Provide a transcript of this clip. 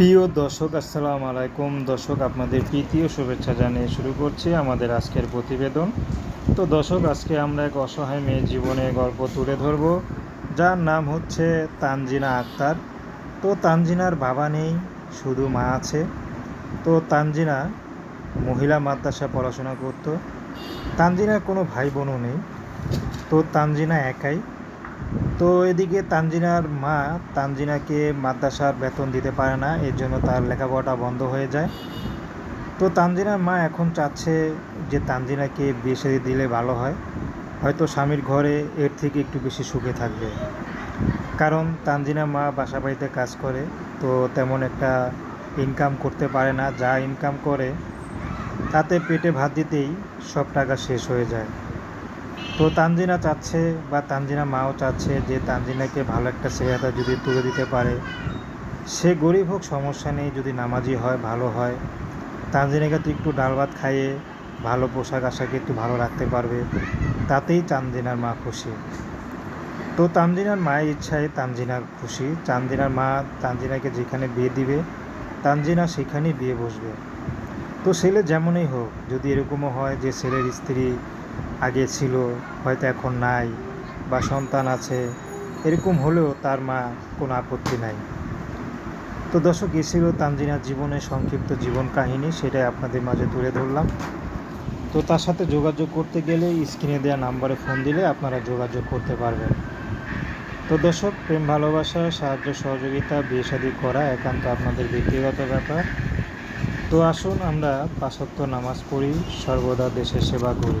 প্রিয় দর্শক, আসসালামু আলাইকুম। দর্শক, আপনাদের প্রীতি শুভেচ্ছা জানিয়ে শুরু করছি আমাদের আজকের প্রতিবেদন। তো দর্শক, আজকে আমরা এক অসহায় মেয়ের জীবনে গল্প তুলে ধরব। যার নাম হচ্ছে তানজিনা আক্তার। তো তানজিনার বাবা নেই, শুধু মা আছে। তো তানজিনা মহিলা মাদ্রাসা পড়াশোনা করত। তানজিনার কোনো ভাই বোনও নেই। তো তানজিনা একাই তো এদিকে তানজিনার মা তানজিনাকে মাদ্রাসার বেতন দিতে পারে না, এর জন্য তার লেখাপড়াটা বন্ধ হয়ে যায়। তো তানজিনার মা এখন চাচ্ছে যে তানজিনাকে বিয়ে শাদী দিলে ভালো হয়, হয়তো স্বামীর ঘরে এর থেকে একটু বেশি সুখে থাকবে। কারণ তানজিনার মা বাসা বাড়িতে কাজ করে, তো তেমন একটা ইনকাম করতে পারে না। যা ইনকাম করে, তাতে পেটে ভাত দিতেই সব টাকা শেষ হয়ে যায়। তো তানজিনা চাচ্ছে বা তানজিনা মাও চাচ্ছে যে তানজিনাকে ভালো একটা ছেলেটা যদি তুলে দিতে পারে। সে গরিব হোক, সমস্যা নেই, যদি নামাজি হয়, ভালো হয়। তানজিনাকে তো একটু ডাল ভাত খাইয়ে ভালো পোশাক আশাকে একটু ভালো রাখতে পারবে, তাতেই তানজিনার মা খুশি। তো তানজিনার মায়ের ইচ্ছায় তানজিনার খুশি। তানজিনার মা তানজিনাকে যেখানে বিয়ে দিবে, তানজিনা সেখানেই বিয়ে বসবে। তো ছেলে যেমনই হোক, যদি এরকমও হয় যে ছেলের স্ত্রী আগে ছিল, হয়তো এখন নাই বা সন্তান আছে, এরকম হলেও তার মা কোনো আপত্তি নাই। তো দর্শক, এ ছিল তানজিনার জীবনের সংক্ষিপ্ত জীবন কাহিনী, সেটাই আপনাদের মাঝে তুলে ধরলাম। তো তার সাথে যোগাযোগ করতে গেলে স্ক্রিনে দেওয়া নাম্বারে ফোন দিলে আপনারা যোগাযোগ করতে পারবেন। তো দর্শক, প্রেম, ভালোবাসা, সাহায্য, সহযোগিতা, বিয়ে শাদী করা একান্ত আপনাদের ব্যক্তিগত ব্যাপার। তো আসুন আমরা পাঁচত্ব নামাজ পড়ি, সর্বদা দেশের সেবা করি।